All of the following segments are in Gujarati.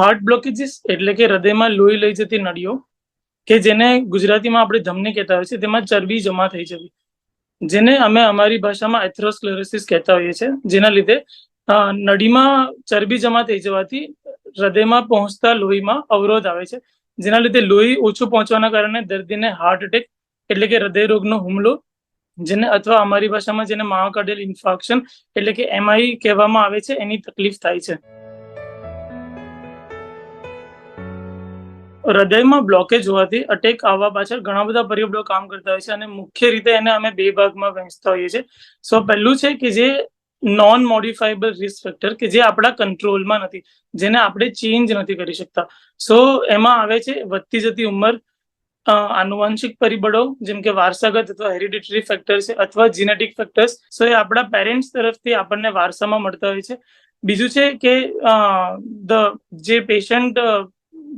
હાર્ટ બ્લોકેજીસ એટલે કે હૃદયમાં લોહી લઈ જતી નળીઓ, કે જેને ગુજરાતીમાં આપણે ધમની કહેતા હોય છે તેમાં ચરબી જમા થઈ જવી. જેને અમે અમારી ભાષામાં એથ્રોસ્ક્લેરોસિસ કહેતા હોઈએ છીએ, જેના લીધે નળીમાં ચરબી જમા થઈ જવાથી હૃદયમાં પહોંચતા લોહીમાં અવરોધ આવે છે. જેના લીધે લોહી ઓછું પહોંચવાના કારણે દર્દીને હાર્ટ એટેક એટલે કે હૃદય રોગનો હુમલો, જેને અથવા અમારી ભાષામાં જેને માયોકાર્ડિયલ ઇન્ફેક્શન એટલે કે એમઆઈ કહેવામાં આવે છે, એની તકલીફ થાય છે. હૃદયમાં બ્લોકેજ હોવાથી અટેક આવવા પાછળ ઘણા બધા પરિબળો કામ કરતા હોય છે અને મુખ્ય રીતે એને અમે બે ભાગમાં વહેંચતા હોઈએ છીએ. સો પહેલું છે કે જે નોન મોડિફાયેબલ રિસ્ક ફેક્ટર કે જે આપણા કંટ્રોલમાં નથી, જેને આપણે ચેન્જ નથી કરી શકતા. સો એમાં આવે છે વધતી જતી ઉંમર આનુવંશિક પરિબળો, જેમ કે વારસાગત અથવા હેરિડિટરી ફેક્ટર છે અથવા જીનેટિક ફેક્ટર્સ સો એ આપણા પેરેન્ટ્સ તરફથી આપણને વારસામાં મળતા હોય છે. બીજું છે કે ધ જે પેશન્ટ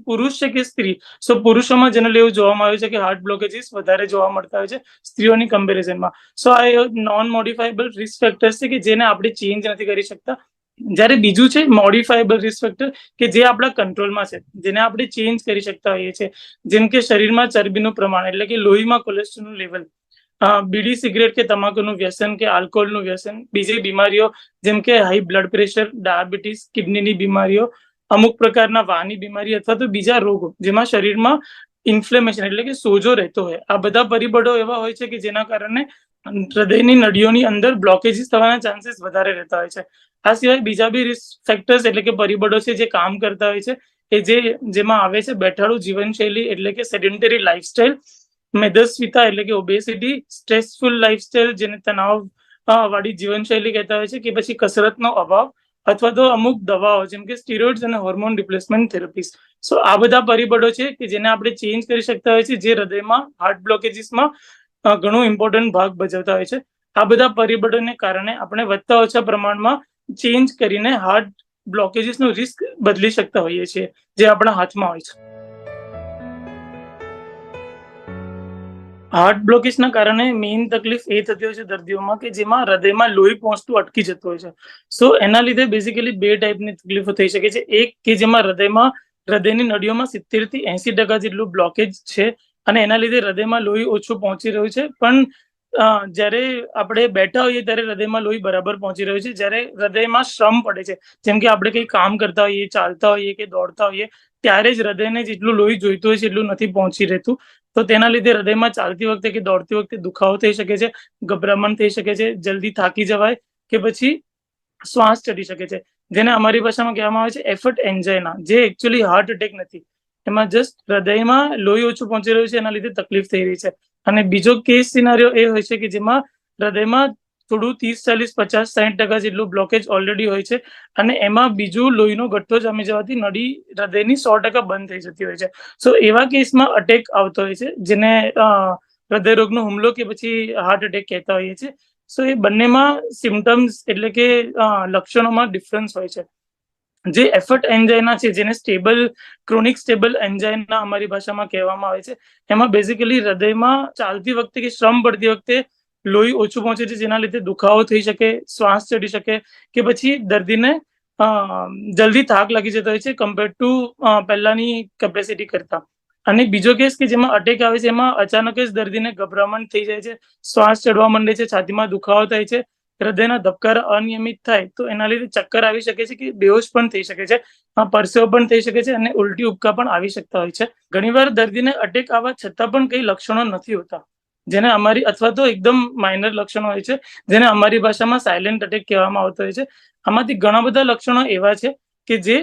પુરુષ છે કે સ્ત્રી? સો પુરુષોમાં જનરલી એવું જોવામાં આવ્યું છે કે હાર્ટ બ્લોકેજીસ વધારે જોવા મળતા હોય છે સ્ત્રીઓની કમ્પેરિઝનમાં સો આ નોન મોડિફાયેબલ રિસ્ક ફેક્ટર્સ છે કે જેને આપણે ચેન્જ નથી કરી શકતા. જ્યારે બીજું છે મોડિફાયેબલ રિસ્ક ફેક્ટર કે જે આપણા કંટ્રોલમાં છે, જેને આપણે ચેન્જ કરી શકતા હોઈએ છીએ. જેમ કે શરીરમાં ચરબીનું પ્રમાણ, એટલે કે લોહીમાં કોલેસ્ટ્રોલનું લેવલ બીડી, સિગરેટ કે તમાકુનું વ્યસન કે આલ્કોહોલનું વ્યસન, બીજી બીમારીઓ જેમ કે હાઈ બ્લડ પ્રેશર ડાયાબિટીસ, કિડનીની બીમારીઓ અમુક પ્રકારના વાની બીમારી અથવા તો બીજા રોગો જેમાં શરીરમાં ઇન્ફ્લેમેશન એટલે કે સોજો રહેતો હોય. આ બધા પરિબળો એવા હોય છે કે જેના કારણે હૃદયની નળીઓની અંદર બ્લોકેજીસ થવાના ચાન્સીસ વધારે રહેતા હોય છે. આ સિવાય બીજા બી રિસ્ક ફેક્ટર્સ એટલે કે પરિબળો છે જે કામ કરતા હોય છે કે જે જેમાં આવે છે બેઠાડું જીવનશૈલી એટલે કે સેડેન્ટરી લાઇફસ્ટાઇલ મેદસ્વિતા એટલે કે ઓબેસિટી સ્ટ્રેસફુલ લાઇફસ્ટાઇલ જેને તણાવ વાળી જીવનશૈલી કહેતા હોય છે કે પછી કસરતનો અભાવ અથવા તો અમુક દવાઓ, જેમ કે સ્ટીરોઇડ્સ અને હોર્મોન રિપ્લેસમેન્ટ થેરાપીસ સો આ બધા પરિબળો છે કે જેને આપણે ચેન્જ કરી શકતા હોય છે, જે હૃદયમાં હાર્ટ બ્લોકેજીસમાં ઘણો ઇમ્પોર્ટન્ટ ભાગ ભજવતા હોય છે. આ બધા પરિબળોને કારણે આપણે વધતા ઓછા પ્રમાણમાં ચેન્જ કરીને હાર્ટ બ્લોકેજીસનું રિસ્ક બદલી શકતા હોઈએ છીએ, જે આપણા હાથમાં હોય છે. હાર્ટ બ્લોકેજના કારણે મેઇન તકલીફ એ થતી હોય છે દર્દીઓમાં કે જેમાં હૃદયમાં લોહી પહોંચતું અટકી જતું હોય છે. સો એના લીધે બેઝિકલી બે ટાઈપની તકલીફો થઈ શકે છે. એક કે જેમાં હૃદયમાં, હૃદયની નળીઓમાં સિત્તેરથી એસી ટકા જેટલું બ્લોકેજ છે અને એના લીધે હૃદયમાં લોહી ઓછું પહોંચી રહ્યું છે. પણ જ્યારે આપણે બેઠા હોઈએ ત્યારે હૃદયમાં લોહી બરાબર પહોંચી રહ્યું છે. જ્યારે હૃદયમાં શ્રમ પડે છે, જેમ કે આપણે કંઈ કામ કરતા હોઈએ, ચાલતા હોઈએ કે દોડતા હોઈએ, ત્યારે જ હૃદયને જેટલું લોહી જોઈતું હોય છે એટલું નથી પહોંચી રહેતું. તો તેના લીધે હૃદયમાં ચાલતી વખતે કે દોડતી વખતે દુખાવો થઈ શકે છે, ગભરામણ થઈ શકે છે, જલ્દી થાકી જવાય કે પછી શ્વાસ ચડી શકે છે. જેને અમારી ભાષામાં કહેવામાં આવે છે એફર્ટ એન્જાઇના જે એકચ્યુઅલી હાર્ટ એટેક નથી. એમાં જસ્ટ હૃદયમાં લોહી ઓછું પહોંચી રહ્યું છે, એના લીધે તકલીફ થઈ રહી છે. અને બીજો કેસ સિનારીઓ એ હોય છે કે જેમાં હૃદયમાં થોડું ત્રીસ, ચાલીસ, પચાસ સાઠ ટકા જેટલું બ્લોકેજ ઓલરેડી હોય છે. અને એમાં બીજું લોહીનો ગઠ્ઠો જામી જવાથી નડી હૃદયની સો ટકા બંધ થઈ જતી હોય છે. સો એવા કેસમાં અટેક આવતો હોય છે, જેને હૃદયરોગનો હુમલો કે પછી હાર્ટ એટેક કહેતા હોઈએ છીએ. સો એ બંનેમાં સિમ્ટમ્સ એટલે કે લક્ષણોમાં ડિફરન્સ હોય છે. જે એફર્ટ એન્જાઇના છે, જેને સ્ટેબલ ક્રોનિક સ્ટેબલ એન્જાઇના અમારી ભાષામાં કહેવામાં આવે છે, એમાં બેઝિકલી હૃદયમાં ચાલતી વખતે કે શ્રમ પડતી વખતે લોહી ઓછું પહોંચે છે, જેના લીધે દુખાવો થઈ શકે, શ્વાસ ચડી શકે, કે પછી દર્દીને જલ્દી થાક લાગી જતો હોય છે કમ્પેર ટુ પહેલાની કેપેસિટી કરતા. અને બીજો કેસ કે જેમાં અટેક આવે છે, એમાં અચાનક જ દર્દીને ગભરામણ થઈ જાય છે, શ્વાસ ચડવા માંડે છે, છાતીમાં દુખાવો થાય છે, હૃદયના ધબકારા અનિયમિત થાય, તો એના લીધે ચક્કર આવી શકે છે કે બેહોશ પણ થઈ શકે છે પરસેવો પણ થઈ શકે છે અને ઉલટી ઉપકા પણ આવી શકતા હોય છે. ઘણીવાર દર્દીને અટેક આવવા છતાં પણ કઈ લક્ષણો નથી હોતા. જેને અમારી અથવા તો એકદમ માઇનર લક્ષણો હોય છે, જેને અમારી ભાષામાં સાયલેન્ટ અટેક કહેવામાં આવતો હોય છે. આમાંથી ઘણા બધા લક્ષણો એવા છે કે જે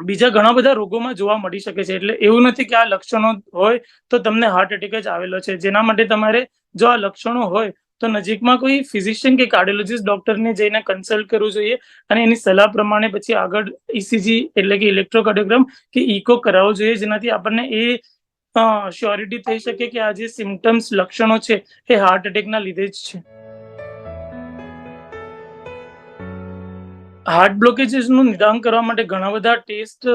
બીજા ઘણા બધા રોગોમાં જોવા મળી શકે છે. એટલે એવું નથી કે આ લક્ષણો હોય તો તમને હાર્ટ એટેક જ આવેલો છે. જેના માટે તમારે જો આ લક્ષણો હોય તો નજીકમાં કોઈ ફિઝિશિયન કે કાર્ડિયોલોજીસ્ટ ડોક્ટરને જઈને કન્સલ્ટ કરવું જોઈએ અને એની સલાહ પ્રમાણે પછી આગળ ઇસીજી એટલે કે ઇલેક્ટ્રોકાર્ડિયોગ્રામ કે ઇકો કરાવવો જોઈએ. જેનાથી આપણને એ શ્યોરિટી થઈ શકે કે આ જે સિમ્ટમ્સ લક્ષણો છે એ હાર્ટ એટેકના લીધે જ છે. હાર્ટ બ્લોકેજીસનું નિદાન કરવા માટે ઘણા બધા ટેસ્ટ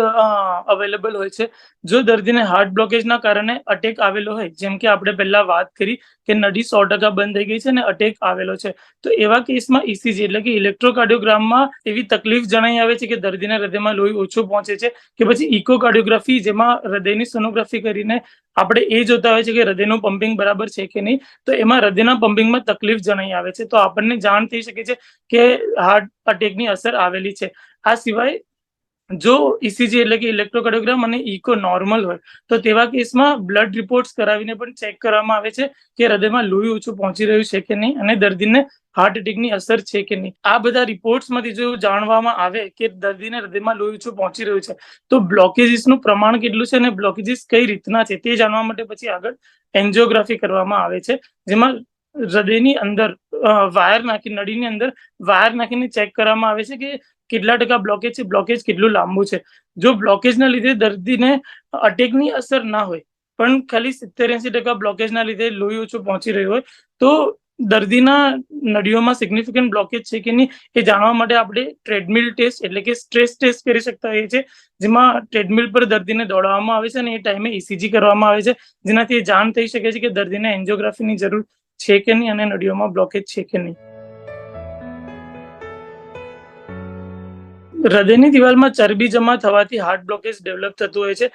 અવેલેબલ હોય છે. જો દર્દીને હાર્ટ બ્લોકેજના કારણે અટેક આવેલો હોય, જેમ કે આપણે પહેલા વાત કરી કે નડી સો ટકા બંધ થઈ ગઈ છે અને અટેક આવેલો છે. તો એવા કેસમાં ઇસીજી એટલે કે ઇલેક્ટ્રોકાર્ડિયોગ્રામમાં એવી તકલીફ જણાઈ આવે છે કે દર્દીના હૃદયમાં લોહી ઓછું પહોંચે છે કે પછી ઇકોકાર્ડિયોગ્રાફી, જેમાં હૃદયની સોનોગ્રાફી કરીને આપણે એ જોતા હોય છે કે હૃદયનું પમ્પિંગ બરાબર છે કે નહીં, તો એમાં હૃદયના પમ્પિંગમાં તકલીફ જણાઈ આવે છે. તો આપણને જાણ થઈ શકે છે કે હાર્ટ અટેકની અસર આવેલી છે. આ સિવાય જો ઇસીજી એટલે કે ઇલેક્ટ્રોકાર્ડિયોગ્રામ અને ઇકો નોર્મલ હોય, તો તેવા કેસમાં બ્લડ રિપોર્ટ્સ કરાવીને પણ ચેક કરવામાં આવે છે કે હૃદયમાં લોહી ઓછું પહોંચી રહ્યું છે કે નહીં અને દર્દીને હાર્ટ એટેકની અસર છે કે નહીં. આ બધા રિપોર્ટ્સમાંથી જો જાણવામાં આવે કે દર્દીને હૃદયમાં લોહી ઓછું પહોંચી રહ્યું છે, તો બ્લોકેજીસનું પ્રમાણ કેટલું છે અને બ્લોકેજીસ કઈ રીતના છે તે જાણવા માટે પછી આગળ એન્જિયોગ્રાફી કરવામાં આવે છે, જેમાં હૃદયની અંદર વાયર નાખી, નળીની અંદર વાયર નાખીને ચેક કરવામાં આવે છે કે કેટલા ટકા બ્લોકેજ છે બ્લોકેજ કેટલું લાંબુ છે. જો બ્લોકેજના લીધે દર્દીને અટેકની અસર ના હોય, પણ ખાલી સિત્તેર એસી ટકા બ્લોકેજના લીધે લોહી ઓછું પહોંચી રહ્યું હોય, તો દર્દીના નળીઓમાં સિગ્નિફિકન્ટ બ્લોકેજ છે કે નહીં, એ જાણવા માટે આપણે ટ્રેડમિલ ટેસ્ટ એટલે કે સ્ટ્રેસ ટેસ્ટ કરી શકતા હોઈએ છીએ, જેમાં ટ્રેડમિલ પર દર્દીને દોડાવવામાં આવે છે અને એ ટાઈમે ઇસીજી કરવામાં આવે છે. જેનાથી એ જાણ થઈ શકે છે કે દર્દીને એન્જિયોગ્રાફીની જરૂર છે કે નહીં અને નળીઓમાં બ્લોકેજ છે કે નહીં? હૃદયની દિવાલમાં ચરબી જમા થવાથી હાર્ટ બ્લોકેજ ડેવલપ થતું હોય છે.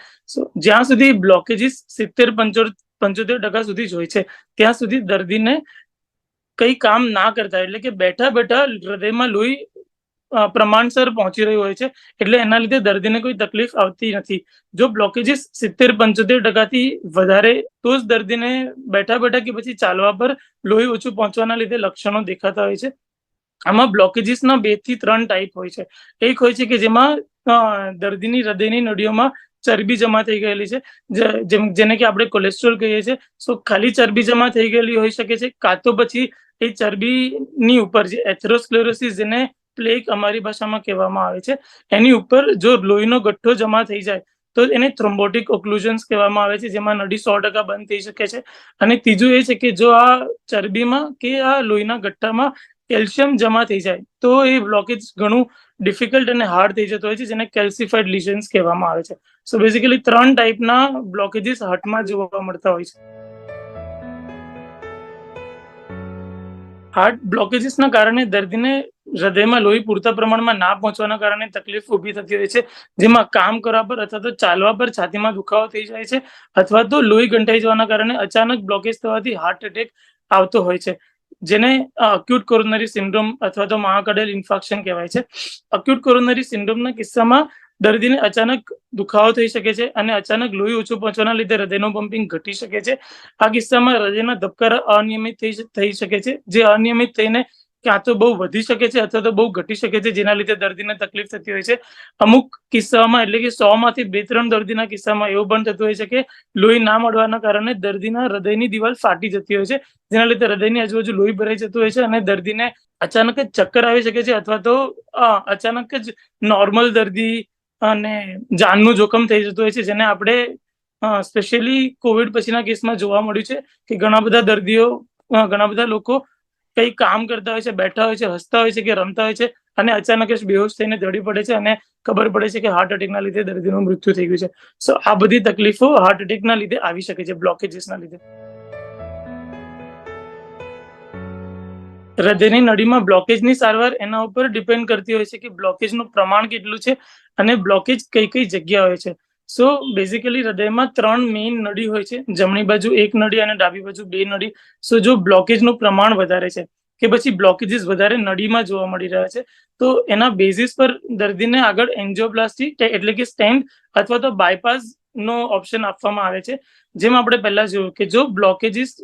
જ્યાં સુધી બ્લોકેજીસ સિત્તેર પંચોતેર ટકા સુધી જ હોય છે, ત્યાં સુધી દર્દીને કઈ કામ ના કરતા, એટલે કે બેઠા બેઠા હૃદયમાં લોહી પ્રમાણસર પહોંચી રહ્યું હોય છે, એટલે એના લીધે દર્દીને કોઈ તકલીફ આવતી નથી. જો બ્લોકેજીસ સિત્તેર, પંચોતેર ટકાથી વધારે, તો જ દર્દીને બેઠા બેઠા કે પછી ચાલવા પર લોહી ઓછું પહોંચવાના લીધે લક્ષણો દેખાતા હોય છે. આમાં બ્લોકેજીસના બેથી ત્રણ ટાઈપ હોય છે. એક હોય છે કે જેમાં દર્દીની હૃદયની નળીઓમાં ચરબી જમા થઈ ગયેલી છે. જેમ, જેને કે આપણે કોલેસ્ટ્રોલ કહીએ છીએ. સો, ખાલી ચરબી જમા થઈ ગયેલી હોઈ શકે છે. કાં તો પછી એ ચરબીની ઉપર જે એથેરોસ્ક્લેરોસિસ જેને પ્લેક અમારી ભાષામાં કહેવામાં આવે છે. એની ઉપર જો લોહીનો ગઠ્ઠો જમા થઈ જાય, તો એને થ્રોમ્બોટિક ઓક્લુઝન્સ કહેવામાં આવે છે, જેમાં નડી સો ટકા બંધ થઈ શકે છે. અને ત્રીજું એ છે કે જો આ ચરબીમાં કે આ લોહીના ગઠ્ઠામાં કેલ્શિયમ જમા થઈ જાય, તો એ બ્લોકેજ ઘણું ડિફિકલ્ટ અને હાર્ડ થઈ જતો હોય છે, જેને કેલ્સિફાઈડ લિઝન્સ કહેવામાં આવે છે. સો બેઝિકલી ત્રણ ટાઈપના બ્લોકેજીસ હાર્ટમાં જોવા મળતા હોય છે. હાર્ટ બ્લોકેજીસના કારણે દર્દીને હૃદયમાં લોહી પૂરતા પ્રમાણમાં ના પહોંચવાના કારણે તકલીફ ઊભી થતી હોય છે. જેમાં કામ કરવા પર અથવા તો ચાલવા પર છાતીમાં દુખાવો થઈ જાય છે અથવા તો લોહી ગંઠાઈ જવાના કારણે અચાનક બ્લોકેજ થવાથી હાર્ટ એટેક આવતો હોય છે. જેને અક્યુટ કોરોનરી સિન્ડ્રોમ અથવા તો મહાકડેલ ઇન્ફેક્શન કહેવાય છે. અક્યુટ કોરોનરી સિન્ડ્રોમના કિસ્સામાં દર્દીને અચાનક દુખાવો થઈ શકે છે અને અચાનક લોહી ઓછું પહોંચવાના લીધે હૃદયનું પમ્પિંગ ઘટી શકે છે. આ કિસ્સામાં હૃદયના ધબકારા અનિયમિત થઈ શકે છે, જે અનિયમિત થઈને ક્યાં તો બહુ વધી શકે છે અથવા તો બહુ ઘટી શકે છે, જેના લીધે દર્દીને તકલીફ થતી હોય છે. અમુક કિસ્સામાં એટલે કે સો માંથી બે ત્રણ દર્દીના કિસ્સામાં એવું પણ થતું હોય છે કે લોહી ના મળવાના કારણે દર્દીના હૃદયની દિવાલ ફાટી જતી હોય છે, જેના લીધે હૃદયની આજુબાજુ લોહી ભરાઈ જતું હોય છે અને દર્દીને અચાનક જ ચક્કર આવી શકે છે અથવા તો અચાનક જ નોર્મલ દર્દી અને જાનનું જોખમ થઈ જતું હોય છે, જેને આપણે સ્પેશિયલી કોવિડ પછીના કેસમાં જોવા મળ્યું છે કે ઘણા બધા દર્દીઓ ઘણા બધા લોકો કઈ કામ કરતા હોય છે, બેઠા હોય છે, હસતા હોય છે કે રમતા હોય છે અને અચાનક જ બેહોશ થઈને દડી પડે છે અને ખબર પડે છે કે હાર્ટ એટેકના લીધે દર્દીનું મૃત્યુ થઈ ગયું છે. સો આ બધી તકલીફો હાર્ટ એટેકના લીધે આવી શકે છે બ્લોકેજીસના લીધે. હૃદયની નળીમાં બ્લોકેજની સારવાર એના ઉપર ડિપેન્ડ કરતી હોય છે કે બ્લોકેજનું પ્રમાણ કેટલું છે અને બ્લોકેજ કઈ કઈ જગ્યા હોય છે. સો બેઝિકલી હૃદયમાં ત્રણ મેઇન નળી હોય છે. જમણી બાજુ એક નળી અને ડાબી બાજુ બે નળી. સો જો બ્લોકેજનું પ્રમાણ વધારે છે કે પછી બ્લોકેજીસ વધારે નળીમાં જોવા મળી રહ્યા છે, તો એના બેઝિસ પર દર્દીને આગળ એન્જિયોપ્લાસ્ટી એટલે કે સ્ટેન્ડ અથવા તો બાયપાસ નો ઓપ્શન આપવામાં આવે છે. જેમ આપણે પહેલા જોયું કે જો બ્લોકેજીસ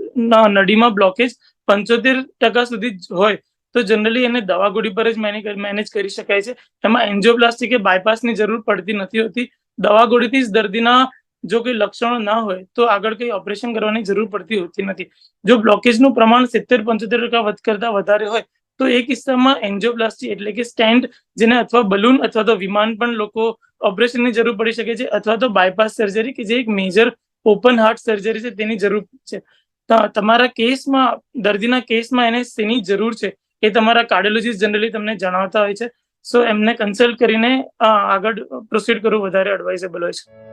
નળીમાં બ્લોકેજ પંચોતેર ટકા સુધી હોય, તો જનરલી એને દવા ગોળી પર જ મેનેજ કરી શકાય છે. એમાં એન્જિયોપ્લાસ્ટી કે બાયપાસની જરૂર પડતી નથી હોતી. દવા ગોળીથી જ દર્દીના જો કોઈ લક્ષણો ના હોય, તો આગળ કઈ ઓપરેશન કરવાની જરૂર પડતી હોતી નથી. જો બ્લોકેજનું પ્રમાણ સિત્તેર, પંચોતેર ટકા કરતા વધારે હોય, તો એ કિસ્સામાં એન્જિયોપ્લાસ્ટી એટલે કે સ્ટેન્ડ, જેને અથવા બલૂન અથવા તો વિમાન પણ લોકો ઓપરેશનની જરૂર પડી શકે છે, અથવા તો બાયપાસ સર્જરી કે જે એક મેજર ઓપન હાર્ટ સર્જરી છે, તેની જરૂર છે. તમારા કેસમાં, દર્દીના કેસમાં એને શેની જરૂર છે? એ તમારા કાર્ડિયોલોજીસ્ટ જનરલી તમને જણાવતા હોય છે. સો, એમને કન્સલ્ટ કરીને આગળ પ્રોસીડ કરવું વધારે એડવાઇઝેબલ હોય છે.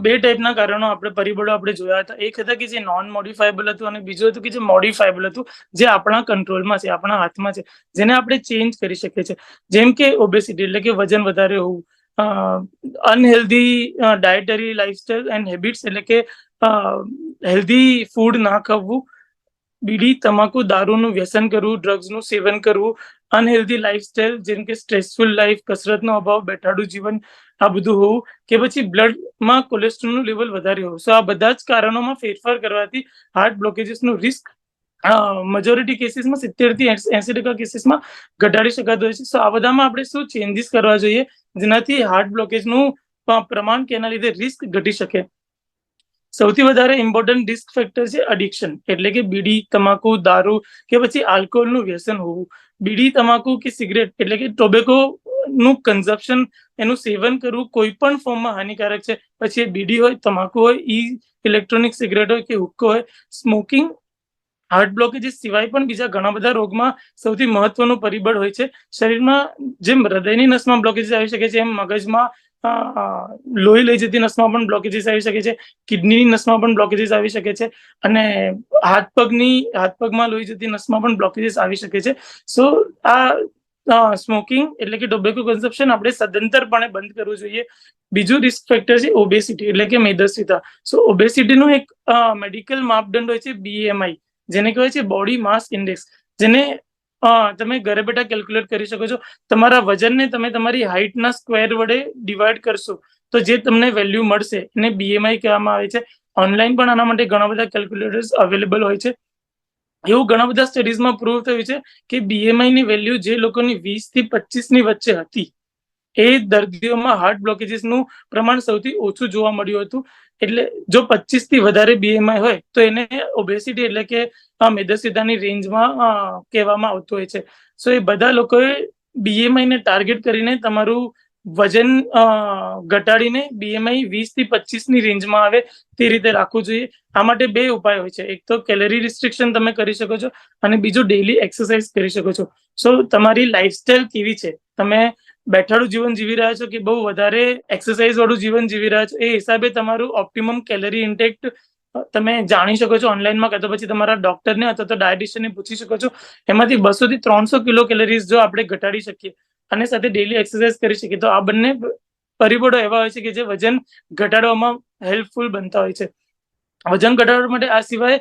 બે ટાઈપના કારણો આપણે પરિબળો આપણે જોયા હતા. એક હતા કે જે નોન મોડિફાયેબલ હતું અને બીજું હતું કે જે મોડિફાયેબલ હતું, જે આપણા કંટ્રોલમાં છે, આપણા હાથમાં છે, જેને આપણે ચેન્જ કરી શકીએ છીએ. જેમ કે ઓબેસિટી એટલે કે વજન વધારે હોવું unhealthy dietary lifestyle and habits એટલે કે હેલ્ધી ફૂડ ના ખાવું, બીડી, તમાકુ, દારૂનું વ્યસન કરવું ડ્રગ્સનું સેવન કરવું અનહેલ્ધી લાઇફસ્ટાઇલ જેમ કે સ્ટ્રેસફુલ લાઈફ કસરતનો અભાવ, બેઠાડું જીવન, આ બધું હોવું, કે પછી બ્લડમાં કોલેસ્ટ્રોલનું લેવલ વધારે હોવું. સો આ બધા જ કારણોમાં ફેરફાર કરવાથી હાર્ટ બ્લોકેજીસનું રિસ્ક મેજોરિટી કેસીસમાં સિત્તેરથી એસી ટકા કેસીસમાં ઘટાડી શકાતો હોય છે. સો આ બધામાં આપણે શું ચેન્જીસ કરવા જોઈએ? જેનાથી હાર્ટ બ્લોકેજનું પ્રમાણ કે એના લીધે રિસ્ક ઘટી શકે. સૌથી વધારે ઇમ્પોર્ટન્ટ રિસ્ક ફેક્ટર છે અડિક્શન એટલે કે બીડી, તમાકુ, દારૂ કે પછી આલ્કોહોલનું વ્યસન હોવું. બીડી, તમાકુ કે સિગરેટ એટલે કે ટોબેકો નું કન્ઝપ્શન એનું સેવન કરવું કોઈ પણ ફોર્મમાં હાનિકારક છે. પછી એ બીડી હોય, તમાકુ હોય, ઈ ઇલેક્ટ્રોનિક સિગરેટ હોય કે હુક્કો હોય સ્મોકિંગ હાર્ટ બ્લોકેજીસ સિવાય પણ બીજા ઘણા બધા રોગમાં સૌથી મહત્વનું પરિબળ હોય છે. શરીરમાં જેમ હૃદયની નસમાં બ્લોકેજીસ આવી શકે છે, એમ મગજમાં લોહી લઈ જતી નસમાં પણ બ્લોકેજીસ આવી શકે છે, કિડનીની નસમાં પણ બ્લોકેજીસ આવી શકે છે અને હાથ પગની, હાથ પગમાં લોહી જતી નસમાં પણ બ્લોકેજીસ આવી શકે છે. સો, આ સ્મોકિંગ એટલે કે ટોબેકો કન્ઝપ્શન આપણે સદંતરપણે બંધ કરવું જોઈએ. બીજું રિસ્ક ફેક્ટર છે ઓબેસિટી એટલે કે મેદસ્વીતા. સો ઓબેસિટીનું એક મેડિકલ માપદંડ હોય છે બીએમઆઈ જેને કહેવાય છે બોડી માસ ઇન્ડેક્સ જેને તમે ઘરે બેઠા કેલ્ક્યુલેટ કરી શકો છો. તમારા વજનને તમે તમારી હાઇટના સ્ક્વેર વડે ડિવાઈડ કરશો, તો જે તમને વેલ્યુ મળશે, એને બીએમઆઈ કહેવામાં આવે છે. ઓનલાઈન પણ આના માટે ઘણા બધા કેલ્ક્યુલેટર્સ અવેલેબલ હોય છે. એવું ઘણા બધા સ્ટડીઝમાં પ્રૂવ થયું છે કે બીએમઆઈ ની વેલ્યુ જે લોકોની વીસથી પચીસની વચ્ચે હતી એ દર્દીઓમાં હાર્ટ બ્લોકેજીસનું પ્રમાણ સૌથી ઓછું જોવા મળ્યું હતું. એટલે જો પચીસથી વધારે બીએમઆઈ હોય, તો એને ઓબેસિટી એટલે કે મેદસ્વીતાની રેન્જમાં કહેવામાં આવતું હોય છે. સો એ બધા લોકોએ બીએમઆઈ ને ટાર્ગેટ કરીને તમારું વજન ઘટાડીને બીએમઆઈ વીસથી પચીસની રેન્જમાં આવે તે રીતે રાખવું જોઈએ. આ માટે બે ઉપાય હોય છે. એક તો કેલરી રિસ્ટ્રિક્શન તમે કરી શકો છો અને બીજું ડેઇલી એક્સરસાઇઝ કરી શકો છો. સો તમારી લાઈફસ્ટાઈલ કેવી છે? તમે બેઠાડું જીવન જીવી રહ્યા છો કે બહુ વધારે એક્સરસાઇઝ વાળું જીવન જીવી રહ્યા છો, એ હિસાબે તમારું ઓપ્ટિમમ કેલરી ઇન્ટેક્ટ તમે જાણી શકો છો ઓનલાઈનમાં કાં તો પછી તમારા ડોક્ટરને અથવા તો ડાયટિશિયનને પૂછી શકો છો. એમાંથી બસો થી ત્રણસો કિલો કેલરીઝ જો આપણે ઘટાડી શકીએ અને સાથે ડેલી એક્સરસાઇઝ કરી શકીએ, તો આ બંને પરિબળો એવા હોય છે કે જે વજન ઘટાડવામાં હેલ્પફુલ બનતા હોય છે. વજન ઘટાડવા માટે આ સિવાય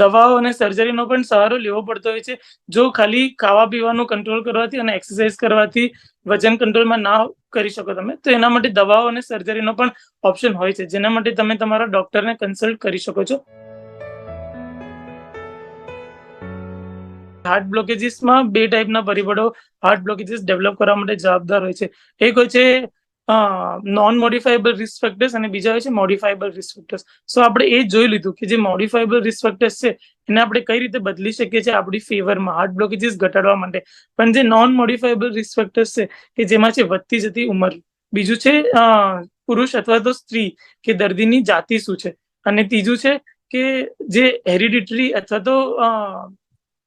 દવાઓ અને સર્જરીનો પણ સહારો લેવો પડતો હોય છે. જો ખાલી ખાવા પીવાનું કંટ્રોલ કરવાથી અને એક્સરસાઇઝ કરવાથી વજન કંટ્રોલમાં ના કરી શકો તમે, તો એના માટે દવાઓ અને સર્જરીનો પણ ઓપ્શન હોય છે, જેના માટે તમે તમારા ડોક્ટરને કન્સલ્ટ કરી શકો છો. હાર્ટ બ્લોકેજીસમાં બે ટાઈપના પરિબળો હાર્ટ બ્લોકેજીસ ડેવલપ કરવા માટે જવાબદાર હોય છે. એક હોય છે નોન મોડિફાયેબલ રિસ્ક ફેક્ટર્સ અને બીજા હોય છે મોડિફાયેબલ રિસ્ક ફેક્ટર્સ સો આપણે એ જોઈ લીધું કે જે મોડિફાયેબલ રિસ્ક ફેક્ટર્સ છે, એને આપણે કઈ રીતે બદલી શકીએ છીએ આપણી ફેવરમાં હાર્ટ બ્લોકેજીસ ઘટાડવા માટે. પણ જે નોન મોડિફાયેબલ રિસ્ક ફેક્ટર્સ છે, કે જેમાં છે વધતી જતી ઉંમર, બીજું છે પુરુષ અથવા તો સ્ત્રી, કે દર્દીની જાતિ શું છે? અને ત્રીજું છે કે જે હેરિડિટરી અથવા તો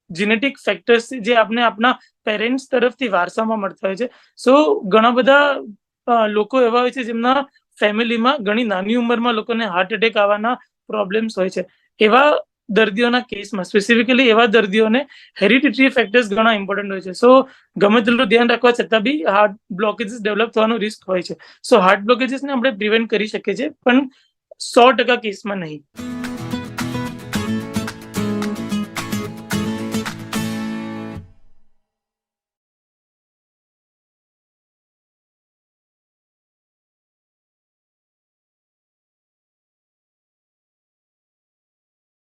જીનેટિક ફેક્ટર્સ જે આપણે આપણા પેરેન્ટ્સ તરફથી વારસામાં મળતા હોય છે. સો ઘણા બધા લોકો એવા હોય છે જેમના ફેમિલીમાં ઘણી નાની ઉંમરમાં લોકોને હાર્ટ એટેક આવવાના પ્રોબ્લેમ્સ હોય છે. એવા દર્દીઓના કેસમાં સ્પેસિફિકલી એવા દર્દીઓને હેરિડિટરી ફેક્ટર્સ ઘણા ઇમ્પોર્ટન્ટ હોય છે. સો ગમે તેટલું ધ્યાન રાખવા છતાં બી હાર્ટ બ્લોકેજીસ ડેવલપ થવાનું રિસ્ક હોય છે. સો હાર્ટ બ્લોકેજીસને આપણે પ્રિવેન્ટ કરી શકીએ છીએ, પણ સો ટકા કેસમાં નહીં.